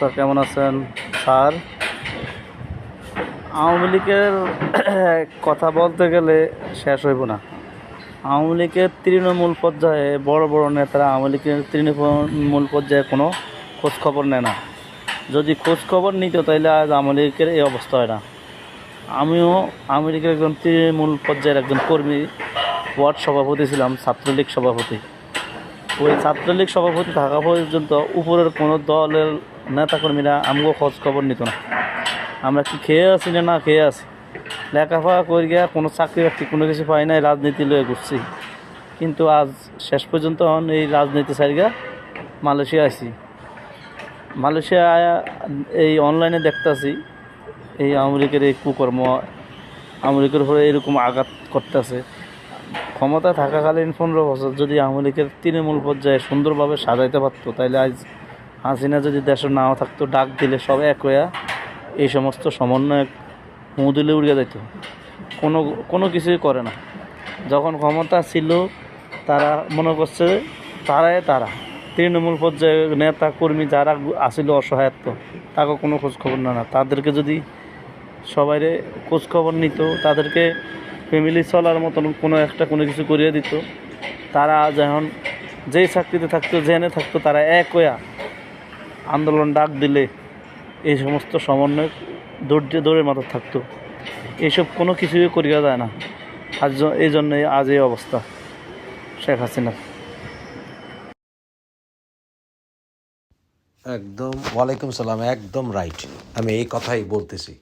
Sir কেমন আছেন, sir? Awami লীগের কথা বলতে গেলে শেষ হইব না। আওয়ামী লীগের তৃণমূল পর্যায়ে বড় বড় নেতারা আওয়ামী লীগের তৃণমূল পর্যায়ে কোনো খোঁজখবর নেয় না। যদি খোঁজখবর নিত তাহলে আজ আওয়ামী লীগের এই অবস্থা হয় না। আমিও আওয়ামী লীগের একজন তৃণমূল পর্যায়ের একজন কর্মী ওয়ার্ড সভাপতি ছিলাম, ছাত্রলীগ সভাপতি। ওই ছাত্রলীগ সভাপতি থাকা পর্যন্ত উপরের কোনো দলের নেতাকর্মীরা আমগো খোঁজ খবর নিত না। আমরা কি খেয়ে আছি না না খেয়ে আছি? লেখাপড়া করি গিয়া কোনো চাকরি বাকরি কোনো কিছু পাই নাই, রাজনীতি লয়ে ঘুরছি। কিন্তু আজ শেষ পর্যন্ত হন এই রাজনীতি সারিগা মালয়েশিয়া আছি মালয়েশিয়া এই অনলাইনে দেখতাছি, এই লীগের এই কুকর্ম লীগের উপরে এরকম আঘাত করতেছে। ক্ষমতা থাকাকালীন পনেরো বছর যদি আওয়ামী লীগের তৃণমূল পর্যায়ে সুন্দরভাবে সাজাইতে পারতো তাহলে আজ হাসিনা যদি দেশে নাও থাকতো, ডাক দিলে সব এক হইয়া এই সমস্ত সমন্বয় মুদিলে উড়িয়ে যেত কোনো কোনো কিছুই করে না। যখন ক্ষমতা ছিল, তারা মনে করছে তারাই তারা। তৃণমূল পর্যায়ে নেতা, কর্মী যারা আসিল অসহায়ত্ব, তাকে কোনো খোঁজখবর না না। তাদেরকে যদি সবাইরে খোঁজখবর নিত, তাদেরকে ফ্যামিলি চলার মতন কোনো একটা কোনো কিছু করিয়ে দিত। তারা আজ এখন যেই চাকরিতে থাকতো জেনে থাকতো, তারা এক হইয়া আন্দোলন ডাক দিলে এই সমস্ত সমন্বয় ধৈর্য দৌড়ের মতো থাকতো। এইসব কোনো কিছুই করিয়া যায় না। আজ এই জন্যই আজ এই অবস্থা, শেখ হাসিনার। একদম, ওয়ালাইকুম সালাম, একদম রাইট আমি এই কথাই বলতেছি।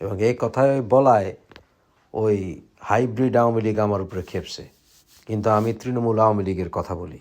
এবং এই কথাই বলায় ওই হাইব্রিড আওয়ামী লীগ আমার উপরে খেপছে। কিন্তু আমি তৃণমূল আওয়ামী লীগের কথা বলি।